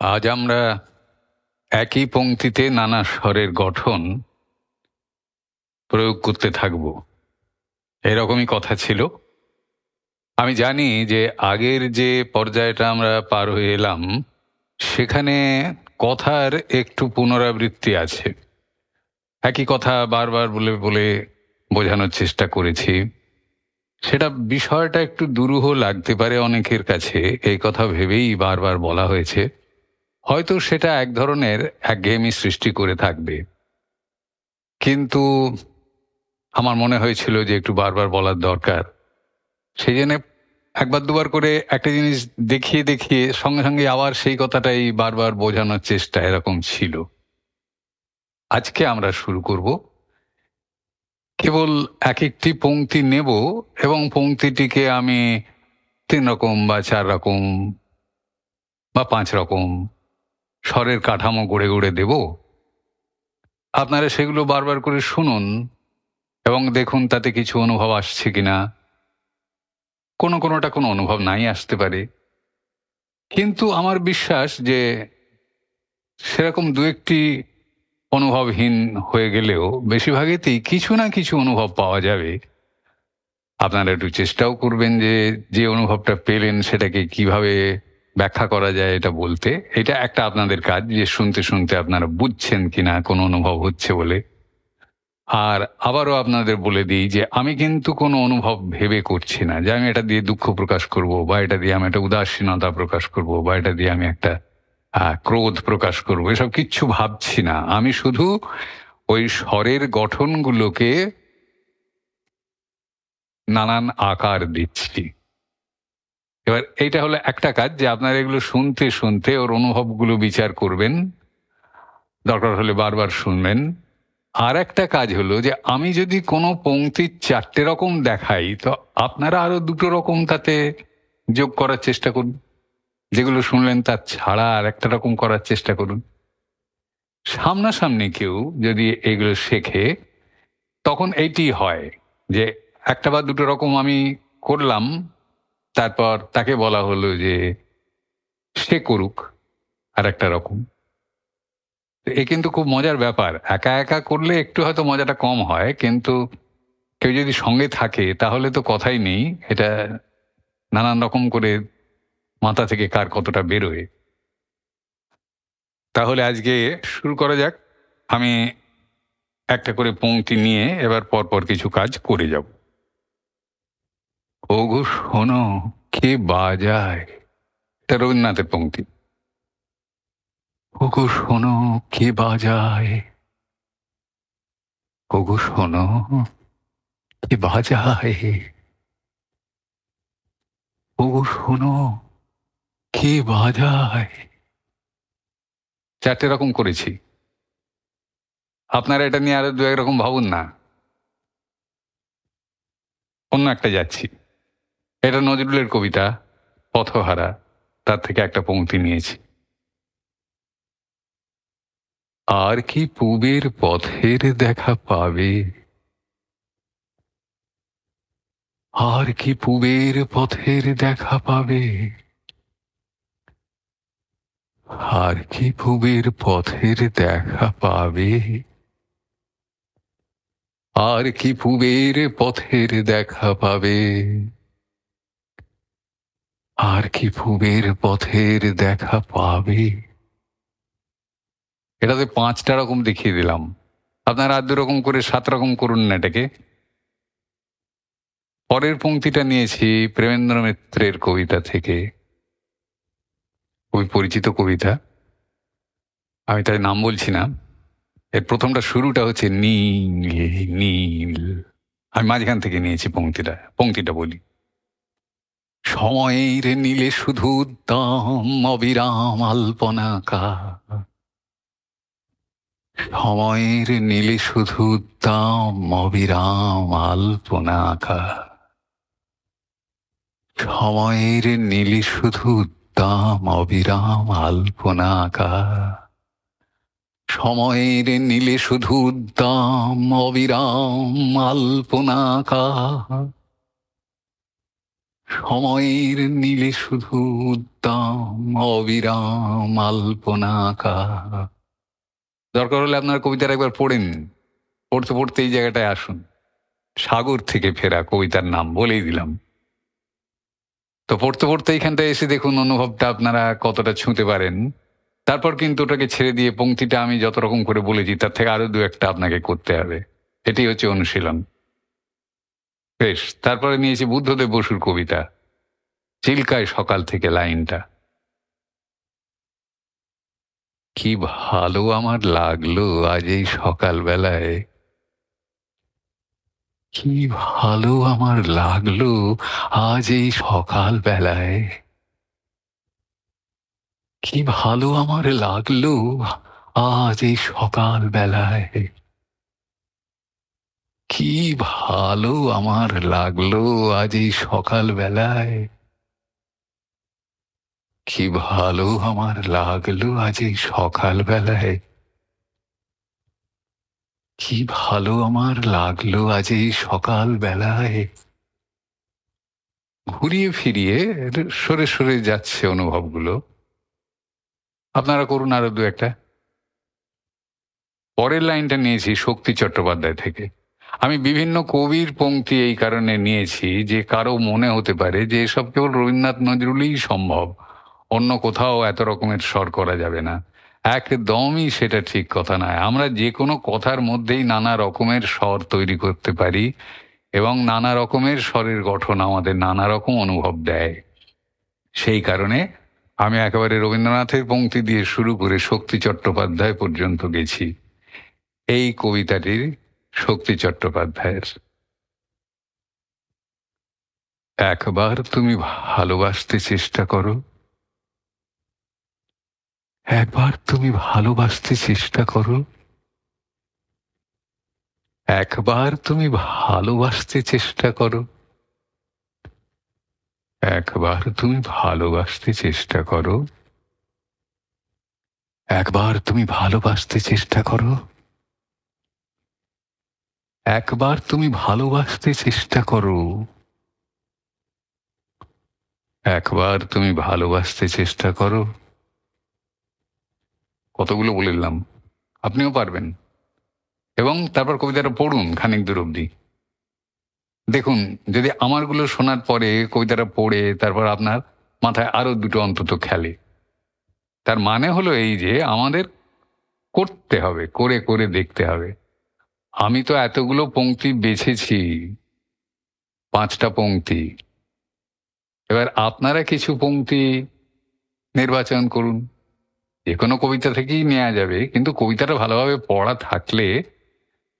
আজ আমরা একই পংক্তিতে নানা স্বরের গঠন প্রয়োগ করতে থাকব। এরকমই কথা ছিল। আমি জানি যে আগের যে পর্যায়টা আমরা পার হয়ে এলাম, সেখানে কথার একটু পুনরাবৃত্তি আছে। একই কথা বারবার বলে বলে বোঝানোর চেষ্টা করেছি। সেটা বিষয়টা একটু দুরূহ লাগতে পারে অনেকের কাছে, এই কথা ভেবেই বারবার বলা হয়েছে। হয়তো সেটা এক ধরনের একঘেয়েমি সৃষ্টি করে থাকবে। কিন্তু আমার মনে হয়েছিল যে একটু বারবার বলার দরকার। সেই জন্য একবার দুবার করে একটা জিনিস দেখিয়ে দেখিয়ে সঙ্গে সঙ্গে আবার সেই কথাটাই বারবার বোঝানোর চেষ্টা এরকম ছিল। আজকে আমরা শুরু করব। কেবল এক একটি পংক্তি নেব এবং পংক্তিটিকে আমি তিন রকম বা চার রকম বা পাঁচ রকম স্বরের কাঠামো গড়ে গড়ে দেব। আপনারা সেগুলো বারবার করে শুনুন এবং দেখুন তাতে কিছু অনুভব আসছে কিনা। কোনো কোনোটা কোনো অনুভব নাই আসতে পারে। কিন্তু আমার বিশ্বাস যে সেরকম দু একটি অনুভবহীন হয়ে গেলেও বেশিরভাগেতেই কিছু না কিছু অনুভব পাওয়া যাবে। আপনারা একটু চেষ্টাও করবেন যে যে অনুভবটা পেলেন সেটাকে কীভাবে ব্যাখ্যা করা যায় এটা বলতে। এটা একটা আপনাদের কাজ যে শুনতে শুনতে আপনারা বুঝছেন কিনা, কোনো অনুভব হচ্ছে বলে। আর আবারও আপনাদের বলে দিই যে আমি কিন্তু কোনো অনুভব ভেবে করছি না। যে আমি এটা দিয়ে দুঃখ প্রকাশ করব, বা এটা দিয়ে আমি একটা উদাসীনতা প্রকাশ করব, বা এটা দিয়ে আমি একটা ক্রোধ প্রকাশ করব, এসব কিচ্ছু ভাবছি না। আমি শুধু ওই স্বরের গঠনগুলোকে নানান আকার দিচ্ছি। এবার এইটা হলো একটা কাজ যে আপনারা এগুলো শুনতে শুনতে ওর অনুভবগুলো বিচার করবেন। দরকার হলে বারবার শুনবেন। আর একটা কাজ হলো যে আমি যদি কোনো পংক্তির চারটে রকম দেখাই, তো আপনারা আরও দুটো রকম তাতে যোগ করার চেষ্টা করুন। যেগুলো শুনলেন তার ছাড়া আর একটা রকম করার চেষ্টা করুন। সামনাসামনি কেউ যদি এগুলো শেখে, তখন এইটি হয় যে একটা বা দুটো রকম আমি করলাম তারপর তাকে বলা হলো যে সে করুক আর একটা রকম। এ কিন্তু খুব মজার ব্যাপার। একা একা করলে একটু হয়তো মজাটা কম হয়, কিন্তু কেউ যদি সঙ্গে থাকে তাহলে তো কথাই নেই। এটা নানান রকম করে মাথা থেকে কার কতটা বেরোয়। তাহলে আজকে শুরু করা যাক। আমি একটা করে পংক্তি নিয়ে এবার পরপর কিছু কাজ করে যাব। ওগো শোনো, কে বাজায়? এটা রবীন্দ্রনাথের পংক্তি ওগো, শোনো, কে বাজায়? ওগো, শোনো, কে বাজায়? ওগো, শোনো, কে বাজায়? চারটে রকম করেছি। আপনারা এটা নিয়ে আরও দু এক রকম ভাবুন না। অন্য একটা যাচ্ছি। এটা নজরুলের কবিতা, পথহারা। তার থেকে একটা পংক্তি নিয়েছি। আর কি পুবের পথের দেখা পাবে? আর কি পুবের পথের দেখা পাবে? আর কি পুবের পথের দেখা পাবে? আর কি পুবের পথের দেখা পাবে? আর কি পুবের পথের দেখা পাবে? এটাতে পাঁচটা রকম দেখিয়ে দিলাম। আপনারা আর রকম করে, সাত রকম করুন না এটাকে। পরের পংক্তিটা নিয়েছি প্রেমেন্দ্র মিত্রের কবিতা থেকে। খুবই পরিচিত কবিতা। আমি তাই নাম বলছি না। এর প্রথমটা শুরুটা হচ্ছে নীল নীল। আমি মাঝখান থেকে নিয়েছি পংক্তিটা পংক্তিটা বলি। সময়ের নীলে শুধু দাম অবিরাম আল্পনাকা। সময়ের নীলে শুধু দাম অবিরাম আল্পনাকা। সময়ের নীলে শুধু দাম অবিরাম আল্পনাকা। সময়ের নীলে শুধু দাম অবিরাম আল্পনাকা। সময়ের নীলে শুধু উদ্দাম অবিরাম, আল্পনাকা। দরকার হলে আপনার কবিতার একবার পড়েন। পড়তে পড়তে এই জায়গাটায় আসুন। সাগর থেকে ফেরা কবিতার নাম বলেই দিলাম। তো পড়তে পড়তে এইখানটায় এসে দেখুন অনুভবটা আপনারা কতটা ছুঁতে পারেন। তারপর কিন্তু ওটাকে ছেড়ে দিয়ে পংক্তিটা আমি যত রকম করে বলেছি, তার থেকে আরও দু একটা আপনাকে করতে হবে। এটি হচ্ছে অনুশীলন। বেশ, তারপরে নিয়েছি বুদ্ধদেব বসুর কবিতা। চিল্কায় সকাল থেকে লাইনটা। কি ভালো আমার লাগল আজ এই সকালবেলায়। কি ভালো আমার লাগল আজ এই সকাল বেলায় কি ভালো আমার লাগল আজ এই সকাল বেলায় কি ভালো আমার লাগল আজ এই সকাল বেলায় কি ভালো আমার লাগল আজ এই সকাল বেলায় কি ভালো আমার লাগল আজ এই সকাল বেলায় ঘুরিয়ে ফিরিয়ে সরে সরে যাচ্ছে অনুভবগুলো। আপনারা করুন আরও দু একটা। পরের লাইনটা নিয়েছি শক্তি চট্টোপাধ্যায় থেকে। আমি বিভিন্ন কবির পঙ্ক্তি এই কারণে নিয়েছি যে কারও মনে হতে পারে যে এসব কেবল রবীন্দ্রনাথ নজরুলই সম্ভব। অন্য কোথাও এত রকমের স্বর করা যাবে না। একদমই সেটা ঠিক কথা নয়। আমরা যে কোনো কথার মধ্যেই নানা রকমের স্বর তৈরি করতে পারি এবং নানা রকমের স্বরের গঠন আমাদের নানা রকম অনুভব দেয়। সেই কারণে আমি একেবারে রবীন্দ্রনাথের পঙ্ক্তি দিয়ে শুরু করে শক্তি চট্টোপাধ্যায় পর্যন্ত গেছি। এই কবিতাটির শক্তি চট্টোপাধ্যায়ের। একবার তুমি ভালোবাসতে চেষ্টা করো। একবার তুমি ভালোবাসতে চেষ্টা করো। একবার তুমি ভালোবাসতে চেষ্টা করো। একবার তুমি ভালোবাসতে চেষ্টা করো। একবার তুমি ভালোবাসতে চেষ্টা করো। একবার তুমি ভালোবাসতে চেষ্টা করো। একবার তুমি ভালোবাসতে চেষ্টা করো। কতগুলো বলে দিলাম। আপনিও পারবেন। এবং তারপর কবিতাটা পড়ুন খানিক দূর অব্দি দেখুন, যদি আমারগুলো শোনার পরে কবিতাটা পড়ে তারপর আপনার মাথায় আরও দুটো অন্তত খেলে। তার মানে হলো এই যে আমাদের করতে হবে, করে করে দেখতে হবে। আমি তো এতগুলো পংক্তি বেছেছি, পাঁচটা পংক্তি এবার আপনারা কিছু পংক্তি নির্বাচন করুন। যে কোনো কবিতা থেকেই নেওয়া যাবে, কিন্তু কবিতাটা ভালোভাবে পড়া থাকলে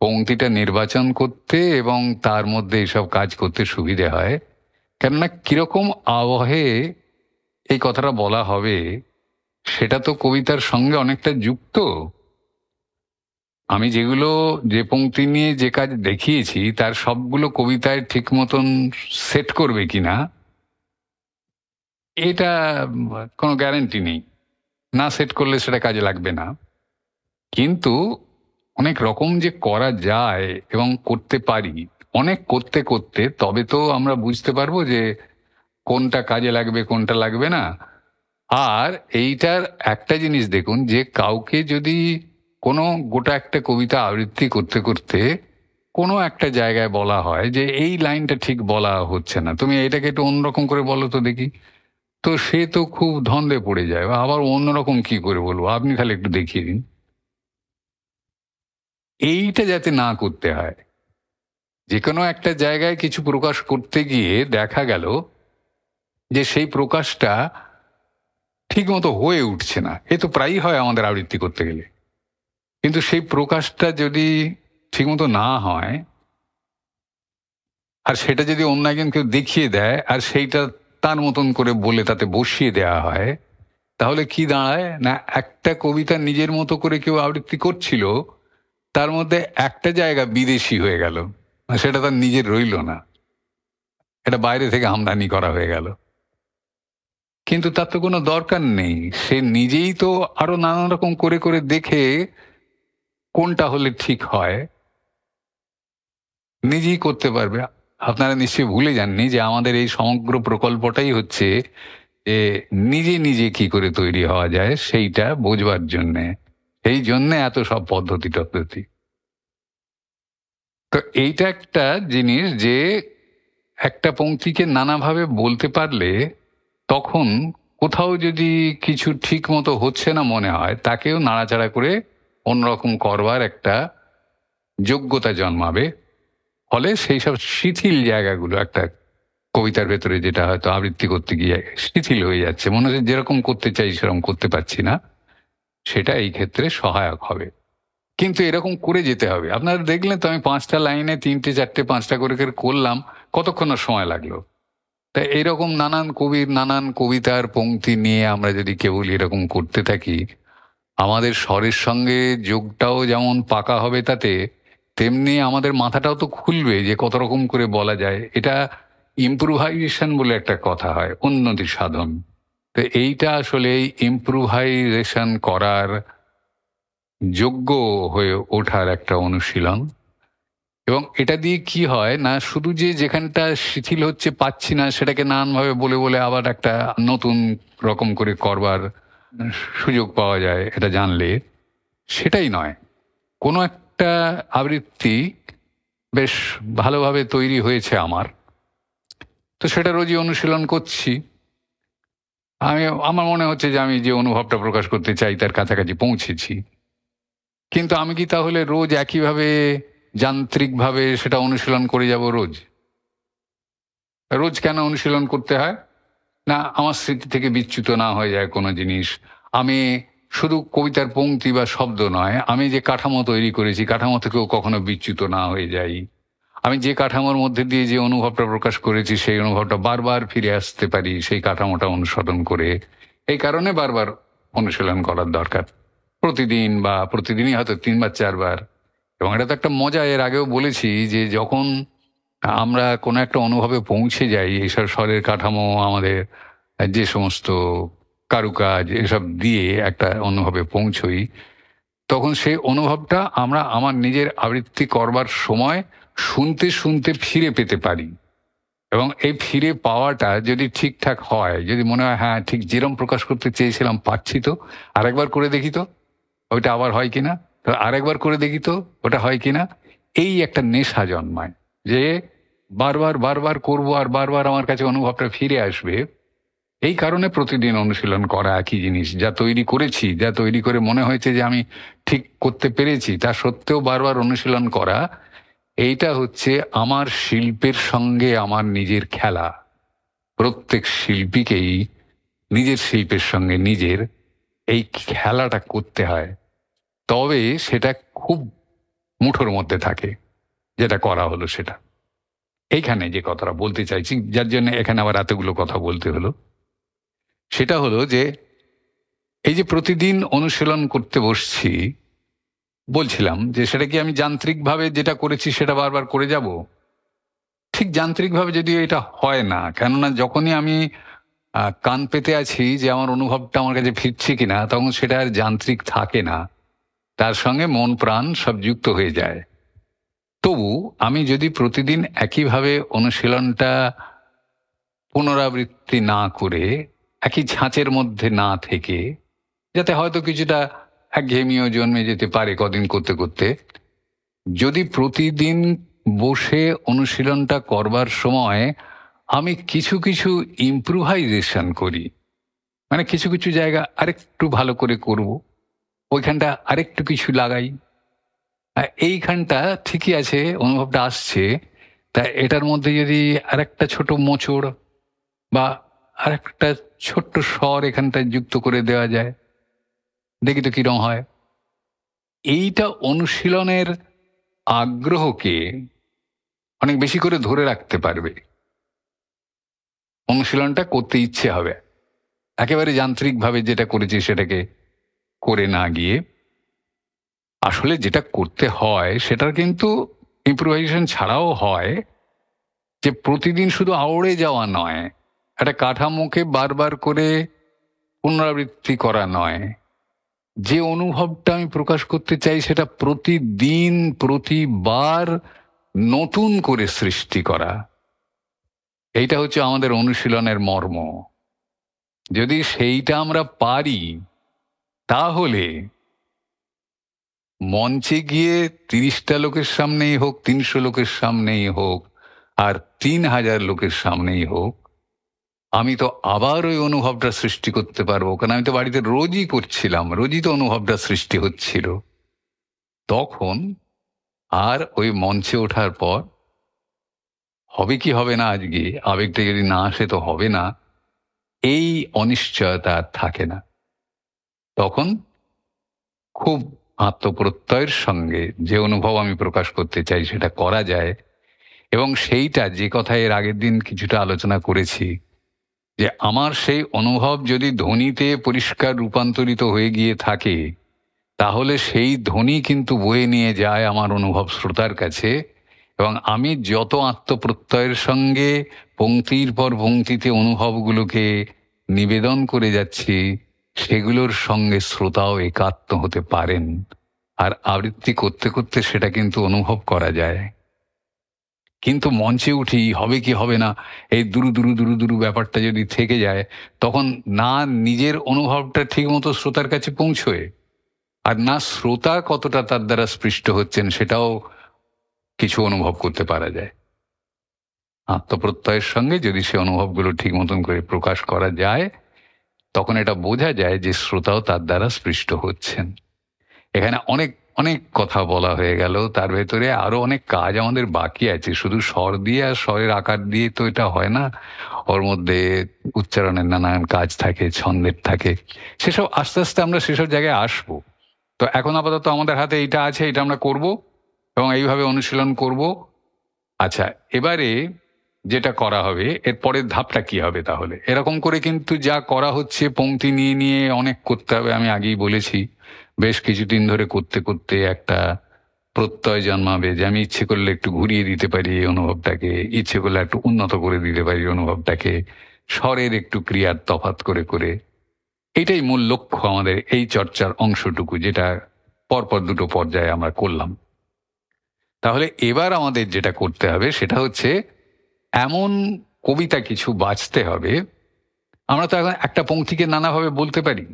পংক্তিটা নির্বাচন করতে এবং তার মধ্যে এসব কাজ করতে সুবিধে হয়। কেননা কীরকম আবহে এই কথাটা বলা হবে, সেটা তো কবিতার সঙ্গে অনেকটা যুক্ত। আমি যেগুলো, যে পংক্তি নিয়ে যে কাজ দেখিয়েছি, তার সবগুলো কবিতায় ঠিক মতন সেট করবে কিনা, এটা কোনো গ্যারেন্টি নেই। না সেট করলে সেটা কাজে লাগবে না। কিন্তু অনেক রকম যে করা যায় এবং করতে পারি, অনেক করতে করতে, তবে তো আমরা বুঝতে পারব যে কোনটা কাজে লাগবে, কোনটা লাগবে না। আর এইটার একটা জিনিস দেখুন, যে কাউকে যদি কোনো গোটা একটা কবিতা আবৃত্তি করতে করতে কোনো একটা জায়গায় বলা হয় যে এই লাইনটা ঠিক বলা হচ্ছে না। তুমি এটাকে একটু অন্যরকম করে বলো তো দেখি। তো সে তো খুব ধন্দে পড়ে যায়। আবার অন্যরকম কি করে বলব? আপনি খালি একটু দেখিয়ে দিন। এইটা যাতে না করতে হয় যে কোনো একটা জায়গায় কিছু প্রকাশ করতে গিয়ে দেখা গেল যে সেই প্রকাশটা ঠিক মতো হয়ে উঠছে না। এ তো প্রায়ই হয় আমাদের আবৃত্তি করতে গেলে। কিন্তু সেই প্রকাশটা যদি ঠিকমতো না হয়, আর সেটা যদি অন্য একজন কেউ দেখিয়ে দেয়, আর সেইটা তার মতন করে বলে তাতে বসিয়ে দেওয়া হয়, তাহলে কি দাঁড়ায়? না, একটা কবিতা নিজের মতো করে কেউ আবৃত্তি করছিল, তার মধ্যে একটা জায়গা বিদেশি হয়ে গেল। সেটা তার নিজের রইল না। এটা বাইরে থেকে আমদানি করা হয়ে গেল। কিন্তু তার তো কোনো দরকার নেই। সে নিজেই তো আরও নানা রকম করে করে দেখে কোনটা হলে ঠিক হয়, নিজেই করতে পারবে। আপনারা নিশ্চয়ই ভুলে যাননি যে আমাদের এই সমগ্র প্রকল্পটাই হচ্ছে যে নিজে নিজে কি করে তৈরি হওয়া যায় সেইটা বোঝবার জন্যে। সেই জন্য এত সব পদ্ধতি টদ্ধতি। তো এইটা একটা জিনিস যে একটা পংক্তিকে নানাভাবে বলতে পারলে তখন কোথাও যদি কিছু ঠিক মতো হচ্ছে না মনে হয়, তাকেও নাড়াচাড়া করে অন্যরকম করবার একটা যোগ্যতা জন্মাবে। ফলে সেই সব শিথিল জায়গাগুলো, একটা কবিতার ভেতরে যেটা হয়তো আবৃত্তি করতে গিয়ে শিথিল হয়ে যাচ্ছে, মনে হচ্ছে যেরকম করতে চাই সেরকম করতে পারছি না, সেটা এই ক্ষেত্রে সহায়ক হবে। কিন্তু এরকম করে যেতে হবে। আপনারা দেখলেন তো আমি পাঁচটা লাইনে তিনটে, চারটে, পাঁচটা করে করে করলাম, কতক্ষণ সময় লাগল? তা এরকম নানান কবির, নানান কবিতার পংক্তি নিয়ে আমরা যদি কেবল এরকম করতে থাকি আমাদের স্বরের সঙ্গে যোগটাও যেমন পাকা হবে তাতে, তেমনি আমাদের মাথাটাও তো খুলবে যে কত রকম করে বলা যায়। এটা ইম্প্রুভাইজেশন বলে একটা কথা হয়, উন্নতি সাধন। তো এইটা আসলে ইম্প্রুভাইজেশন করার যোগ্য হয়ে ওঠার একটা অনুশীলন। এবং এটা দিয়ে কি হয় না, শুধু যে যেখানটা শিথিল হচ্ছে পাচ্ছি না, সেটাকে নানানভাবে বলে বলে আবার একটা নতুন রকম করে করবার সুযোগ পাওয়া যায় এটা জানলে, সেটাই নয়। কোনো একটা আবৃত্তি বেশ ভালোভাবে তৈরি হয়েছে আমার। তো সেটা রোজই অনুশীলন করছি। আমি, আমার মনে হচ্ছে যে আমি যে অনুভবটা প্রকাশ করতে চাই তার কাছাকাছি পৌঁছেছি। কিন্তু আমি কি তাহলে রোজ একইভাবে যান্ত্রিকভাবে সেটা অনুশীলন করে যাব রোজ? রোজ কেন অনুশীলন করতে হয়? না, আমার স্মৃতি থেকে বিচ্যুত না হয়ে যায় কোনো জিনিস। আমি শুধু কবিতার পংক্তি বা শব্দ নয়, আমি যে কাঠামো তৈরি করেছি, কাঠামো থেকেও কখনো বিচ্যুত না হয়ে যাই। আমি যে কাঠামোর মধ্যে দিয়ে যে অনুভবটা প্রকাশ করেছি, সেই অনুভবটা বারবার ফিরে আসতে পারি, সেই কাঠামোটা অনুসরণ করে। এই কারণে বারবার অনুশীলন করার দরকার। প্রতিদিন বা প্রতিদিনই হয়তো তিনবার, চারবার। এবং এটা তো একটা মজা, এর আগেও বলেছি যে যখন আমরা কোনো একটা অনুভবে পৌঁছে যাই এইসব স্বরের কাঠামো আমাদের যে সমস্ত কারুকাজ এসব দিয়ে একটা অনুভবে পৌঁছই, তখন সেই অনুভবটা আমরা আমার নিজের আবৃত্তি করবার সময় শুনতে শুনতে ফিরে পেতে পারি। এবং এই ফিরে পাওয়াটা যদি ঠিকঠাক হয়, যদি মনে হয় হ্যাঁ ঠিক যেরম প্রকাশ করতে চেয়েছিলাম পাচ্ছি তো, আরেকবার করে দেখি তো, ওইটা আবার হয় কিনা? আরেকবার করে দেখি তো, ওটা হয় কিনা? এই একটা নেশা জন্মায়। যে বারবার বারবার করব আর বারবার আমার কাছে অনুভবটা ফিরে আসবে, এই কারণে প্রতিদিন অনুশীলন করা একই জিনিস, যা তৈরি করেছি, যা তৈরি করে মনে হয়েছে যে আমি ঠিক করতে পেরেছি, তা সত্ত্বেও বারবার অনুশীলন করা, এইটা হচ্ছে আমার শিল্পের সঙ্গে আমার নিজের খেলা। প্রত্যেক শিল্পীকেই নিজের শিল্পের সঙ্গে নিজের এই খেলাটা করতে হয়। তবে সেটা খুব মুঠোর মধ্যে থাকে। যেটা করা হলো সেটা। এইখানে যে কথাটা বলতে চাইছি, যার জন্য এখানে আবার এতগুলো কথা বলতে হলো, সেটা হলো যে এই যে প্রতিদিন অনুশীলন করতে বসছি, বলছিলাম যে সেটা কি আমি যান্ত্রিকভাবে যেটা করেছি সেটা বারবার করে যাব? ঠিক যান্ত্রিকভাবে যদিও এটা হয় না, কেননা যখনই আমি কান পেতে আছি যে আমার অনুভবটা আমার কাছে ফিরছে কিনা, তখন সেটা আর যান্ত্রিক থাকে না। তার সঙ্গে মন প্রাণ সব যুক্ত হয়ে যায়। তবু আমি যদি প্রতিদিন একইভাবে অনুশীলনটা পুনরাবৃত্তি না করে, একই ছাঁচের মধ্যে না থেকে, যাতে হয়তো কিছুটা একঘেয়েমিও জন্মে যেতে পারে কদিন করতে করতে, যদি প্রতিদিন বসে অনুশীলনটা করবার সময় আমি কিছু কিছু ইম্প্রুভাইজেশন করি মানে কিছু কিছু জায়গা আরেকটু ভালো করে করব, ওইখানটা আরেকটু কিছু লাগাই এইখানটা ঠিকই আছে, অনুভবটা আসছে। তা এটার মধ্যে যদি আরেকটা ছোট মোচড় বা আরেকটা ছোট্ট স্বর এখানটা যুক্ত করে দেওয়া যায়, দেখি তো কিরম হয়। এইটা অনুশীলনের আগ্রহকে অনেক বেশি করে ধরে রাখতে পারবে। অনুশীলনটা করতে ইচ্ছে হবে। একেবারে যান্ত্রিকভাবে যেটা করেছি সেটাকে করে না গিয়ে আসলে যেটা করতে হয়, সেটার কিন্তু ইম্প্রোভাইজেশন ছাড়াও হয় যে প্রতিদিন শুধু আওড়ে যাওয়া নয়, একটা কাঠামোকে বারবার করে পুনরাবৃত্তি করা নয়। যে অনুভবটা আমি প্রকাশ করতে চাই, সেটা প্রতিদিন, প্রতিবার নতুন করে সৃষ্টি করা। এইটা হচ্ছে আমাদের অনুশীলনের মর্ম। যদি সেইটা আমরা পারি, তাহলে মঞ্চে গিয়ে তিরিশটা লোকের সামনেই হোক, তিনশো লোকের সামনেই হোক, আর তিন হাজার লোকের সামনেই হোক, আমি তো আবার ওই অনুভবটা সৃষ্টি করতে পারব। কারণ আমি তো বাড়িতে রোজই করছিলাম, রোজই তো অনুভবটা সৃষ্টি হচ্ছিল। তখন আর ওই মঞ্চে ওঠার পর হবে কি হবে না আজকে? আবেগটা যদি না আসে তো হবে না। এই অনিশ্চয়তা আর থাকে না। তখন খুব আত্মপ্রত্যয়ের সঙ্গে যে অনুভব আমি প্রকাশ করতে চাই সেটা করা যায়। এবং সেইটা যে কথা এর আগের দিন কিছুটা আলোচনা করেছি, যে আমার সেই অনুভব যদি ধ্বনিতে পরিষ্কার রূপান্তরিত হয়ে গিয়ে থাকে, তাহলে সেই ধ্বনি কিন্তু বয়ে নিয়ে যায় আমার অনুভব শ্রোতার কাছে। এবং আমি যত আত্মপ্রত্যয়ের সঙ্গে পংক্তির পর পংক্তিতে অনুভবগুলোকে নিবেদন করে যাচ্ছি সেগুলোর সঙ্গে শ্রোতাও একাত্ম হতে পারেন। আর আবৃত্তি করতে করতে সেটা কিন্তু অনুভব করা যায়। কিন্তু মঞ্চে উঠি হবে কি হবে না, এই দুরু দুরু দুরু দুরু ব্যাপারটা যদি থেকে যায়, তখন না নিজের অনুভবটা ঠিক মতো শ্রোতার কাছে পৌঁছয়। আর না শ্রোতা কতটা তার দ্বারা স্পৃষ্ট হচ্ছেন সেটাও কিছু অনুভব করতে পারা যায়। আত্মপ্রত্যয়ের সঙ্গে যদি সে অনুভবগুলো ঠিক মতন করে প্রকাশ করা যায় তখন এটা বোঝা যায় যে শ্রোতাও তার দ্বারা স্পৃষ্ট হচ্ছেন। এখানে অনেক অনেক কথা বলা হয়ে গেল। তার ভেতরে আরও অনেক কাজ আমাদের বাকি আছে। শুধু স্বর দিয়ে আর স্বরের আকার দিয়ে তো এটা হয় না। ওর মধ্যে উচ্চারণের নানান কাজ থাকে, ছন্দের থাকে। সেসব আস্তে আস্তে আমরা সেসব জায়গায় আসব। তো এখন আপাতত আমাদের হাতে এইটা আছে এটা আমরা করব এবং এইভাবে অনুশীলন করব। আচ্ছা এবারে যেটা করা হবে, এর পরের ধাপটা কি হবে তাহলে? এরকম করে কিন্তু যা করা হচ্ছে পংক্তি নিয়ে নিয়ে অনেক করতে হবে। আমি আগেই বলেছি, বেশ কিছুদিন ধরে করতে করতে একটা প্রত্যয় জন্মাবে যে আমি ইচ্ছে করলে একটু ঘুরিয়ে দিতে পারি এই অনুভবটাকে, ইচ্ছে করলে একটু উন্নত করে দিতে পারি অনুভবটাকে, স্বরের একটু ক্রিয়ার তফাত করে করে। এটাই মূল লক্ষ্য আমাদের এই চর্চার অংশটুকু যেটা পরপর দুটো পর্যায়ে আমরা করলাম। তাহলে এবার আমাদের যেটা করতে হবে সেটা হচ্ছে এমন কবিতা কিছু বাঁচতে হবে, আমরা তো এখন একটা পংক্তিকে নানাভাবে বলতে পারি।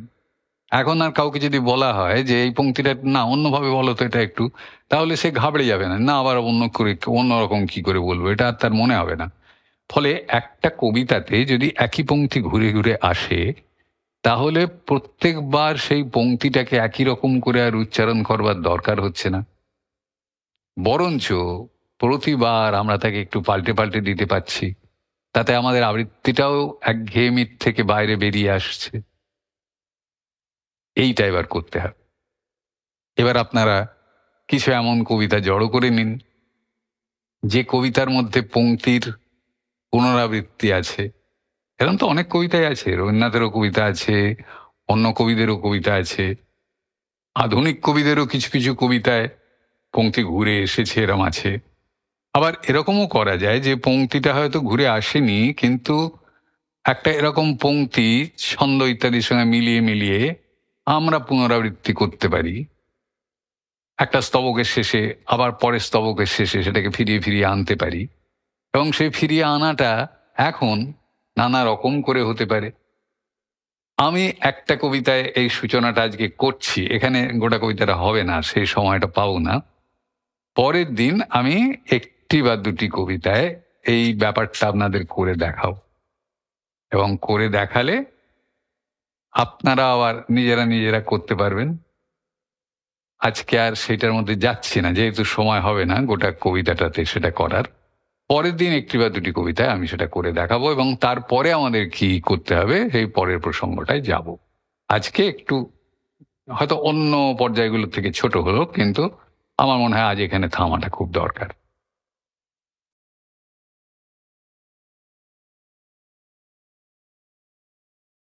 এখন আর কাউকে যদি বলা হয় যে এই পঙ্ক্তিটা, না, অন্যভাবে বলো তো এটা একটু, তাহলে সে ঘাবড়ে যাবে না। না, আবার অন্য করে, অন্যরকম কি করে বলব? এটা আর তার মনে হবে না। ফলে একটা কবিতাতে যদি একই পঙ্ক্তি ঘুরে ঘুরে আসে, তাহলে প্রত্যেকবার সেই পংক্তিটাকে একই রকম করে আর উচ্চারণ করবার দরকার হচ্ছে না। বরঞ্চ প্রতিবার আমরা তাকে একটু পাল্টে পাল্টে দিতে পাচ্ছি তাতে আমাদের আবৃত্তিটাও একঘেয়েমির থেকে বাইরে বেরিয়ে আসছে। এইটা এবার করতে হবে। এবার আপনারা কিছু এমন কবিতা জড়ো করে নিন, যে কবিতার মধ্যে পংক্তির পুনরাবৃত্তি আছে। এরকম তো অনেক কবিতাই আছে, রবীন্দ্রনাথেরও কবিতা আছে, অন্য কবিদেরও কবিতা আছে। আধুনিক কবিদেরও কিছু কিছু কবিতায় পঙ্ক্তি ঘুরে এসেছে, এরম আছে। আবার এরকমও করা যায় যে পংক্তিটা হয়তো ঘুরে আসেনি, কিন্তু একটা এরকম পংক্তি ছন্দ ইত্যাদির সঙ্গে মিলিয়ে মিলিয়ে আমরা পুনরাবৃত্তি করতে পারি। একটা স্তবকের শেষে, আবার পরের স্তবকের শেষে সেটাকে ফিরিয়ে ফিরিয়ে আনতে পারি। এবং সেই ফিরিয়ে আনাটা এখন নানা রকম করে হতে পারে। আমি একটা কবিতায় এই সূচনাটা আজকে করছি, এখানে গোটা কবিতাটা হবে না, সেই সময়টা পাবো না। পরের দিন আমি একটি বা দুটি কবিতায় এই ব্যাপারটা আপনাদের করে দেখাও। এবং করে দেখালে আপনারা আবার নিজেরা নিজেরা করতে পারবেন। আজকে আর সেটার মধ্যে যাচ্ছি না, যেহেতু সময় হবে না গোটা কবিতাটাতে সেটা করার। পরের দিন একটি বা দুটি কবিতায় আমি সেটা করে দেখাবো এবং তারপরে আমাদের কি করতে হবে সেই পরের প্রসঙ্গটায় যাব। আজকে একটু হয়তো অন্য পর্যায়গুলো থেকে ছোট হলো, কিন্তু আমার মনে হয় আজ এখানে থামাটা খুব দরকার।